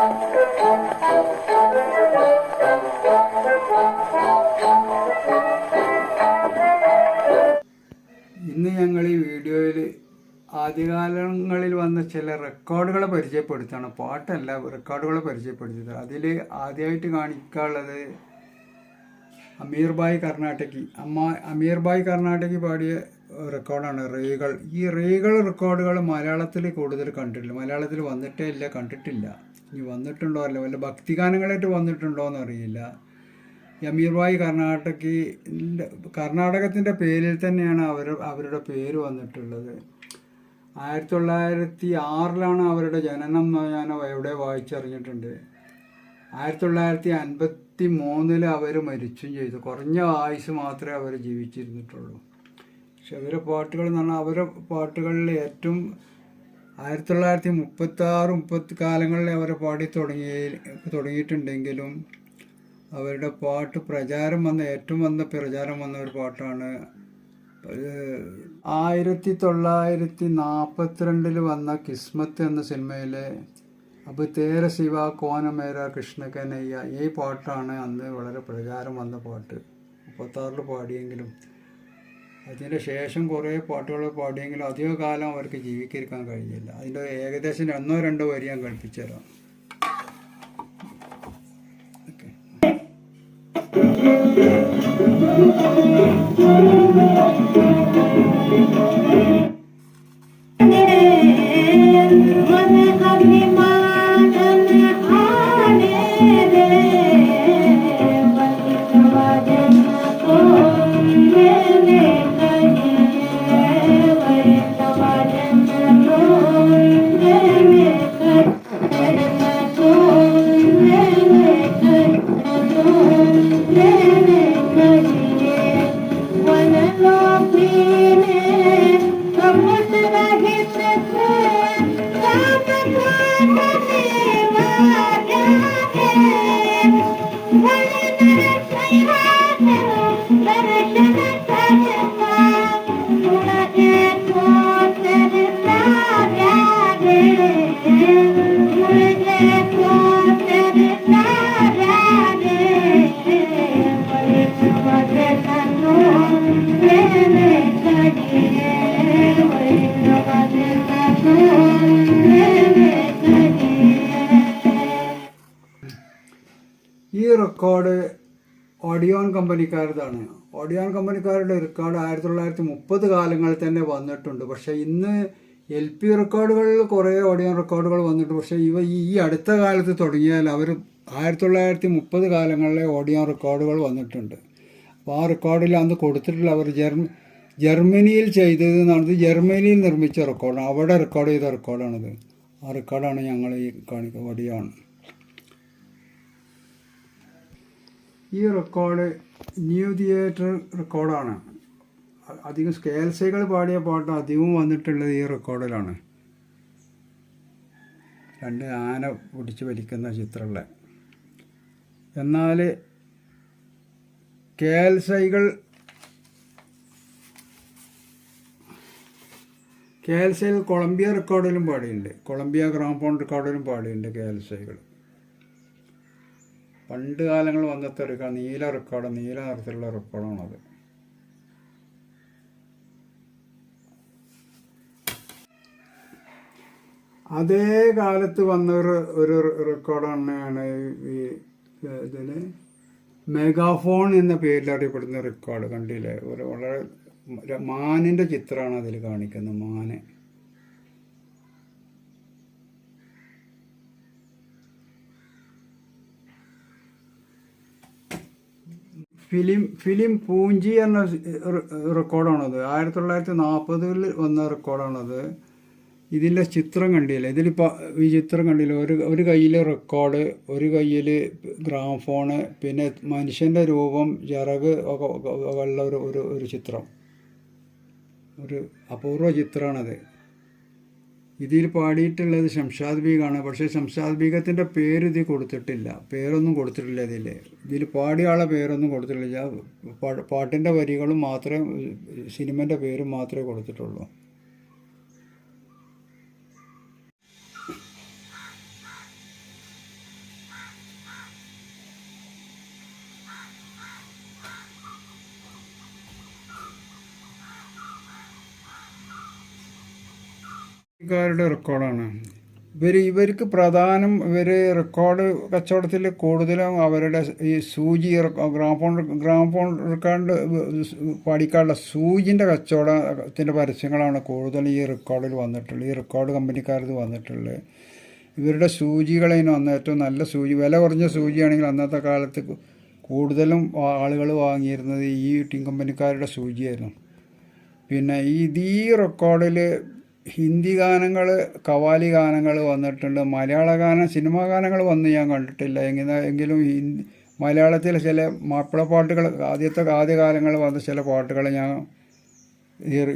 ഇന്ന് ഞങ്ങൾ ഈ വീഡിയോയിൽ ആദ്യകാലങ്ങളിൽ വന്ന ചില റെക്കോർഡുകളെ പരിചയപ്പെടുത്താണ് പാട്ടല്ല റെക്കോർഡുകളെ പരിചയപ്പെടുത്തിയത്. അതിൽ ആദ്യമായിട്ട് കാണിക്കാനുള്ളത് അമീർ ബായ് കർണാടകി. അമ്മ അമീർ ബായ് കർണാടകി പാടിയ റെക്കോർഡാണ് റീകൾ ഈ റീകൾ റെക്കോർഡുകൾ മലയാളത്തിൽ കൂടുതൽ കണ്ടിട്ടില്ല. മലയാളത്തിൽ വന്നിട്ടേ ഇല്ല കണ്ടിട്ടില്ല. ഇനി വന്നിട്ടുണ്ടോ അല്ല? വല്ല ഭക്തിഗാനങ്ങളായിട്ട് വന്നിട്ടുണ്ടോ എന്നറിയില്ല. യമീർ ബായ് കർണാടകി കർണാടകത്തിന്റെ പേരിൽ തന്നെയാണ് അവർ അവരുടെ പേര് വന്നിട്ടുള്ളത്. ആയിരത്തി തൊള്ളായിരത്തി ആറിലാണ് അവരുടെ ജനനം ഞാൻ എവിടെ വായിച്ചറിഞ്ഞിട്ടുണ്ട്. ആയിരത്തി തൊള്ളായിരത്തി അൻപത്തി മൂന്നിൽ അവർ മരിച്ചും ചെയ്തു. കുറഞ്ഞ ആയുസ് മാത്രമേ അവർ ജീവിച്ചിരുന്നിട്ടുള്ളൂ. പക്ഷെ അവരുടെ പാട്ടുകൾ എന്ന് പറഞ്ഞാൽ അവരുടെ പാട്ടുകളിൽ ഏറ്റവും ആയിരത്തി തൊള്ളായിരത്തി മുപ്പത്തി ആറ് മുപ്പത്തി കാലങ്ങളിൽ അവർ പാടി തുടങ്ങി തുടങ്ങിയിട്ടുണ്ടെങ്കിലും അവരുടെ പാട്ട് പ്രചാരം വന്ന ഏറ്റവും വന്ന പ്രചാരം വന്ന ഒരു പാട്ടാണ്. ആയിരത്തി തൊള്ളായിരത്തി നാൽപ്പത്തിരണ്ടിൽ വന്ന കിസ്മത്ത് എന്ന സിനിമയിലെ അബ് തേര ശിവ കോനമേര കൃഷ്ണകനയ്യ ഈ പാട്ടാണ് അന്ന് വളരെ പ്രചാരം വന്ന പാട്ട്. മുപ്പത്താറിൽ പാടിയെങ്കിലും അതിന് ശേഷം കുറേ പാട്ടുകൾ പാടിയെങ്കിലും അധിക കാലം അവർക്ക് ജീവിക്കാൻ കഴിഞ്ഞില്ല. അതിന്റെ ഏകദേശം ഒന്നോ രണ്ടോ വരി ഞാൻ കളിപ്പിച്ചു Thank ഓക്കെ ഓഡിയോൺ കമ്പനിക്കാരതാണ് ഓഡിയോൺ കമ്പനിക്കാരുടെ റെക്കോർഡ് ആയിരത്തി തൊള്ളായിരത്തി മുപ്പത് കാലങ്ങളിൽ തന്നെ വന്നിട്ടുണ്ട്. പക്ഷേ ഇന്ന് എൽ പി റെക്കോർഡുകളിൽ കുറേ ഓഡിയോ റെക്കോർഡുകൾ വന്നിട്ടുണ്ട്. പക്ഷേ ഇവ ഈ അടുത്ത കാലത്ത് തുടങ്ങിയാൽ അവർ ആയിരത്തി തൊള്ളായിരത്തി മുപ്പത് കാലങ്ങളിലെ ഓഡിയോ റെക്കോർഡുകൾ വന്നിട്ടുണ്ട്. അപ്പോൾ ആ റെക്കോർഡിൽ അന്ന് കൊടുത്തിട്ടുള്ള അവർ ജർമ്മ ജർമ്മനിയിൽ ചെയ്തത് എന്നാണ് ജർമ്മനിയിൽ നിർമ്മിച്ച റെക്കോർഡാണ് അവിടെ റെക്കോർഡ് ചെയ്ത റെക്കോർഡാണിത് ആ റെക്കോർഡാണ് ഞങ്ങൾ ഈ കാണിക്കുക ഓഡിയോ ആണ് ഈ റെക്കോർഡ് ന്യൂ തിയേറ്റർ റെക്കോർഡാണ്. അധികം സ്കേൽസൈകൾ പാടിയ പാട്ട് അധികവും വന്നിട്ടുള്ളത് ഈ റെക്കോർഡിലാണ്. രണ്ട് ആന പിടിച്ച് വലിക്കുന്ന ചിത്രമുള്ള എന്നാൽ കേൽസൈകൾ കേൽസൈകൾ കൊളംബിയ റെക്കോർഡിലും പാടിയുണ്ട് കൊളംബിയ ഗ്രാമഫോൺ റെക്കോർഡിലും പാടിയുണ്ട് കേൽസൈകൾ പണ്ട് കാലങ്ങൾ വന്നത്തെ റെക്കോർഡ് നീല റെക്കോർഡ് നീല നിറത്തിലുള്ള റെക്കോർഡാണത് അതേ കാലത്ത് വന്ന ഒരു ഒരു റെക്കോർഡ് തന്നെയാണ് ഈ ഇതിന് മെഗാഫോൺ എന്ന പേരിൽ അറിയപ്പെടുന്ന റെക്കോർഡ് കണ്ടില്ലേ? ഒരു വളരെ മാനിന്റെ ചിത്രമാണ് അതിൽ കാണിക്കുന്നത് മാന്. ഫിലിം ഫിലിം പൂഞ്ചി എന്ന റെക്കോർഡാണത് ആയിരത്തി തൊള്ളായിരത്തി നാൽപ്പതിൽ വന്ന റെക്കോർഡാണത്. ഇതിന്റെ ചിത്രം കണ്ടില്ല? ഇതിലിപ്പോൾ ഈ ചിത്രം കണ്ടില്ല? ഒരു ഒരു കയ്യിൽ റെക്കോർഡ് ഒരു കയ്യിൽ ഗ്രാംഫോണ് പിന്നെ മനുഷ്യന്റെ രൂപം ചിറക് ഒക്കെ ഉള്ള ഒരു ഒരു ചിത്രം. ഒരു അപൂർവ ചിത്രമാണത്. ഇതിൽ പാടിയിട്ടുള്ളത് ശംഷാദ് ബീഗാണ്. പക്ഷേ ശംഷാദ് ബീഗത്തിന്റെ പേര് ഇതിൽ കൊടുത്തിട്ടില്ല. പേരൊന്നും കൊടുത്തിട്ടില്ല ഇതിൽ. ഇതിൽ പാടിയ ആളെ പേരൊന്നും കൊടുത്തിട്ടില്ല. പാട്ടിന്റെ വരികളും മാത്രമേ സിനിമന്റെ പേരും മാത്രമേ കൊടുത്തിട്ടുള്ളൂ. കമ്പനിക്കാരുടെ റെക്കോർഡാണ് ഇവർ ഇവർക്ക് പ്രധാനം ഇവർ റെക്കോർഡ് കച്ചവടത്തിൽ കൂടുതലും അവരുടെ ഈ സൂചി ഗ്രാമഫോൺ ഗ്രാമഫോൺ റെക്കോർഡ് പാടിക്കാനുള്ള സൂചിന്റെ കച്ചവടത്തിന്റെ പരസ്യങ്ങളാണ് കൂടുതൽ ഈ റെക്കോർഡിൽ വന്നിട്ടുള്ളത്. ഈ റെക്കോർഡ് കമ്പനിക്കാരത് വന്നിട്ടുള്ളത്. ഇവരുടെ സൂചികളതിന് വന്ന ഏറ്റവും നല്ല സൂചി വില കുറഞ്ഞ സൂചിയാണെങ്കിൽ അന്നത്തെ കാലത്ത് കൂടുതലും ആളുകൾ വാങ്ങിയിരുന്നത് ഈ ടീം കമ്പനിക്കാരുടെ സൂചിയായിരുന്നു. പിന്നെ ഇത് ഈ റെക്കോർഡിൽ ഹിന്ദി ഗാനങ്ങൾ കവാലി ഗാനങ്ങൾ വന്നിട്ടുണ്ട്. മലയാള ഗാനം സിനിമാ ഗാനങ്ങൾ വന്ന് ഞാൻ കണ്ടിട്ടില്ല. എങ്ങനെ എങ്കിലും ഹിന്ദി മലയാളത്തിൽ ചില മാപ്പിള പാട്ടുകൾ ആദ്യത്തെ ആദ്യ കാലങ്ങളിൽ വന്ന ചില പാട്ടുകൾ ഞാൻ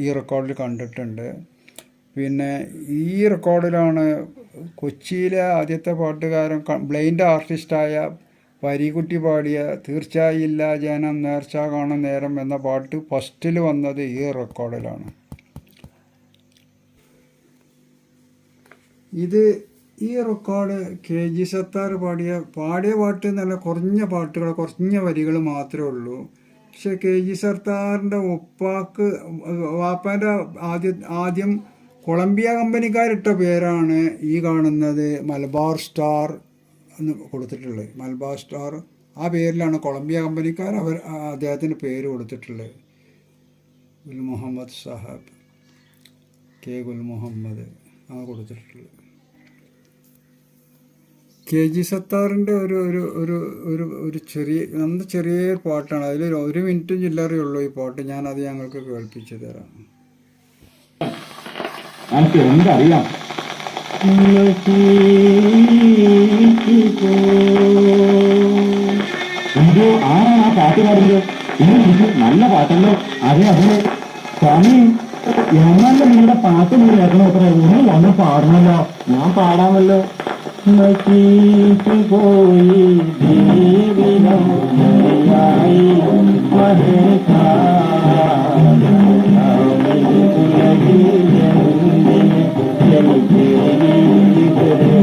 ഈ റെക്കോർഡിൽ കണ്ടിട്ടുണ്ട്. പിന്നെ ഈ റെക്കോർഡിലാണ് കൊച്ചിയിലെ ആദ്യത്തെ പാട്ടുകാരൻ ബ്ലൈൻഡ് ആർട്ടിസ്റ്റായ വരികുട്ടി പാടിയ തീർച്ചയായില്ല ജനം നേർച്ച കാണും നേരം എന്ന പാട്ട് ഫസ്റ്റിൽ വന്നത് ഈ റെക്കോർഡിലാണ്. ഇത് ഈ റെക്കോർഡ് കെ ജി സത്താർ പാടിയ പാടിയ പാട്ട് നല്ല കുറഞ്ഞ പാട്ടുകൾ കുറഞ്ഞ വരികൾ മാത്രമേ ഉള്ളൂ. പക്ഷെ കെ ജി സർത്താറിന്റെ ഒപ്പാക്ക് വാപ്പാന്റെ ആദ്യ ആദ്യം കൊളംബിയ കമ്പനിക്കാരിട്ട പേരാണ് ഈ കാണുന്നത് മലബാർ സ്റ്റാർ എന്ന് കൊടുത്തിട്ടുള്ളത്. മലബാർ സ്റ്റാർ ആ പേരിലാണ് കൊളംബിയ കമ്പനിക്കാർ അവർ അദ്ദേഹത്തിന് പേര് കൊടുത്തിട്ടുള്ളത്. ഗുൽ മുഹമ്മദ് സാഹബ് കെ ഗുൽ മുഹമ്മദ് ആ കൊടുത്തിട്ടുള്ളത്. കെ ജി സത്താറിന്റെ ഒരു ഒരു ഒരു ഒരു ഒരു ചെറിയ നല്ല ചെറിയ പാട്ടാണ്. അതിൽ ഒരു മിനിറ്റും ചില്ലറേ ഉള്ളൂ ഈ പാട്ട്. അത് ഞങ്ങൾക്ക് കേൾപ്പിച്ചു തരാം. എന്തറിയാം? എന്തോ ആരാണ് ആ പാട്ട് പാടുന്നത് ഇന്ന് നല്ല പാട്ടല്ലോ അതെ അതെ. സ്വാമി എന്നാലും നിങ്ങളുടെ പാട്ട് നിങ്ങൾ കേൾക്കണോ അത്ര ഒന്ന് വന്ന് പാടണല്ലോ ഞാൻ പാടാമല്ലോ. मची कोई भी आई महका लगी जन्म तेरी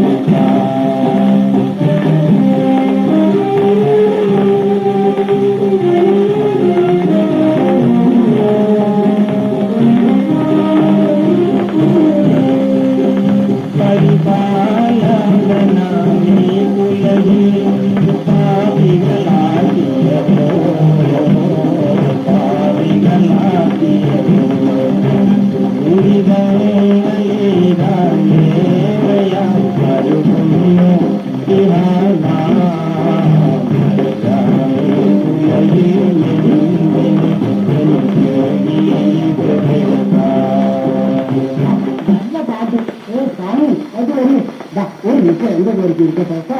സ്വാമി അത് ഒരു ദാ, ഒരു മിനിറ്റ് എന്റെ പേര് ഇരിക്കട്ടെ കേട്ടോ